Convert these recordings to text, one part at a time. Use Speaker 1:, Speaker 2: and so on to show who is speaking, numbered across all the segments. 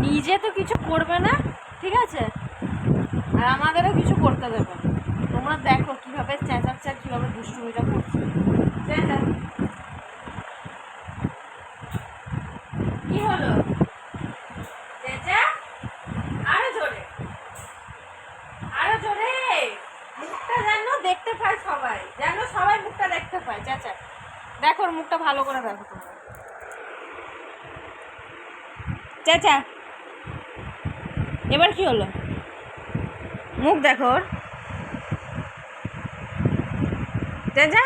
Speaker 1: নিজে তো কিছু করবে না, ঠিক আছে? আর আমাদেরও কিছু করতে দেবে। তোমরা দেখো কীভাবে চেঁচাচ্ছে আর কীভাবে দুষ্টুমিটা করছে। চেঁচা। কি হলো? চেঁচা? আরও জোরে। আরও জোরে। মুখটা যেন দেখতে পায় সবাই। যেন সবাই মুখটা দেখতে পায়। চাচা। দেখো মুখটা ভালো করে দেখো তোমরা। চাচা এবার কি হলো? মুখ দেখো ওর। চাচা?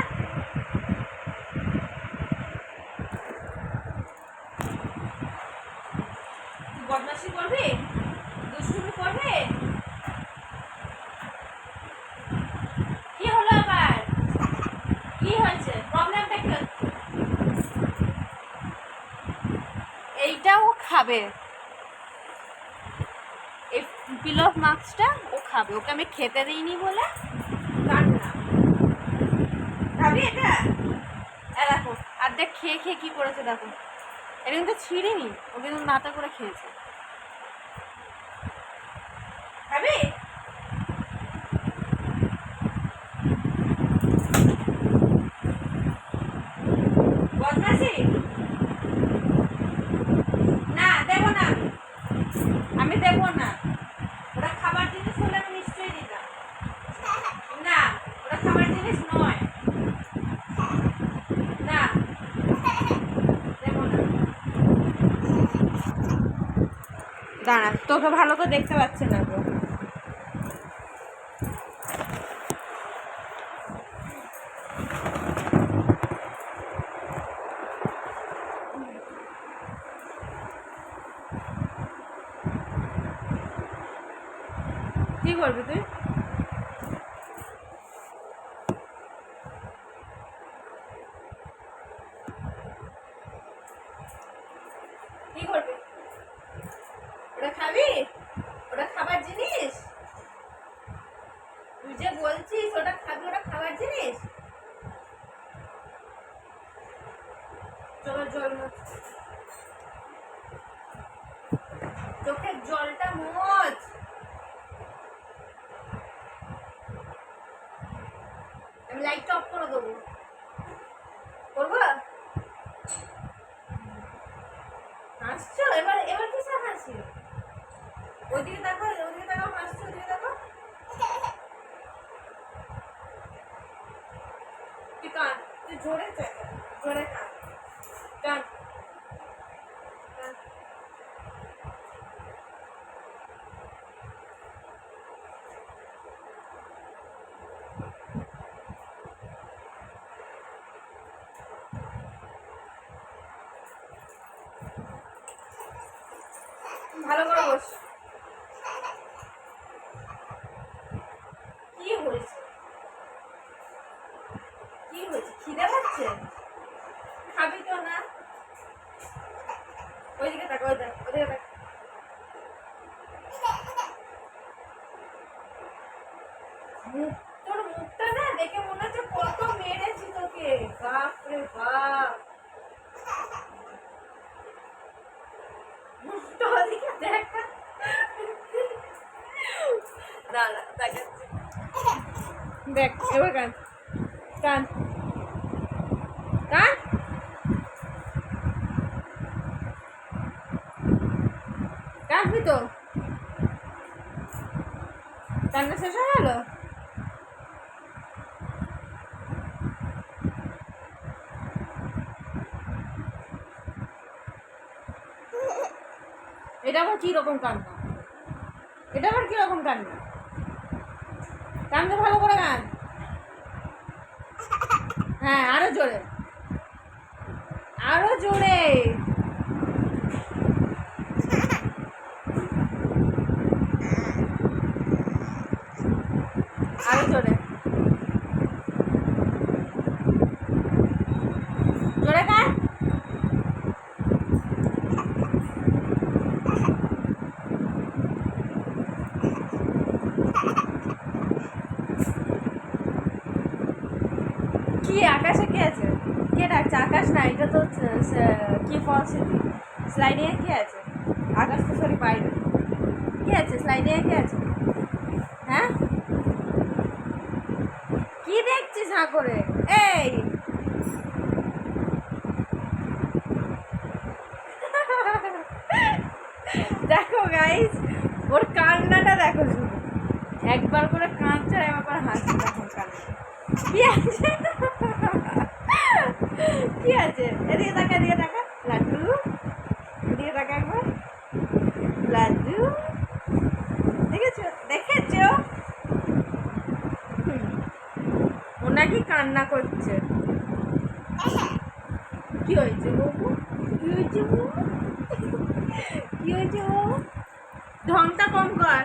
Speaker 1: বদমাসি করবি? দুষ্টুমি করবে কি হলো আবার কি হয়েছে প্রবলেমটা কি হচ্ছে এইটাও খাবে। এই পিল অফ মার্কসটা ও খাবে। ওকে আমি খেতে দিইনি বলে খাবি এটা? দেখো, অর্ধেক খেয়ে খেয়ে কি করেছে দেখো। এটা কিন্তু ছিঁড়েনি, ও কিন্তু নাতা করে খেয়েছে। খাবি বদমাসি না দেবো না আমি আমি দেবো না ওরা খাবার জিনিস হলে আমি নিশ্চয়ই দিতাম না ওরা খাবার নয় না। দাঁড়া তোকে ভালো করে দেখতে পাচ্ছে না তো। কি করবি তুই? কি করবি? ওটা খাবি? ওটা খাবার জিনিস? তুই যে বলছিস ওটা খাবি ওটা খাবার জিনিস? চলো জল মোছ। চোখের জলটা মোচ। আমি লাইটটা অফ করে দেবো করব হাসছো এবার এবার কি হাসি। ওইদিকে দেখো ওইদিকে দেখো হাসছো, ওইদিকে দেখো তুই কান তুই জোরে চাই জোরে কান কান। ভালো করে বস। কি হয়েছে? কি হয়েছে? খিদে পাচ্ছে? খাবি তো না। ওইদিকে তাকা ওই দেখ মুখ তোর মুখটা না দেখে মনে হচ্ছে কত মেরেছি তোকে। বাপ রে বাপ মুখটা ওদিকে দেখ এবার কান কান কান তো কান্না শেষ হয়ে গেল? এটা আবার কীরকম কান্না এটা আবার কীরকম কান্না কান্দে ভালো করে গান। হ্যাঁ আরও জোরে। আরও জোরে। আরও জোরে গান কি আকাশে কি আছে? কে ডাকছে আকাশ? না, এটা তো কি পরিস্থিতি স্লাইডে কে? আছে? আকাশ তো সরি বাইরে। কে আছে? স্লাইডে কে আছে? হ্যাঁ? কি দেখছিস হা করে এই! দেখো গাইস ওর কান্নাটা দেখো শুধু। একবার করে কাঁদছে, আর একবার হাসছে তখন কান্না। কি আছে? এদিকে তাকা এদিকে তাকা লাড্ডু। এদিকে তাকা একবার। লাড্ডু। দেখেছ? দেখেছ? হুম। ও নাকি কান্না করছে? কি হয়েছে বাবু কি হয়েছে বাবু কি হয়েছে বাবু ঢংটা কম কর।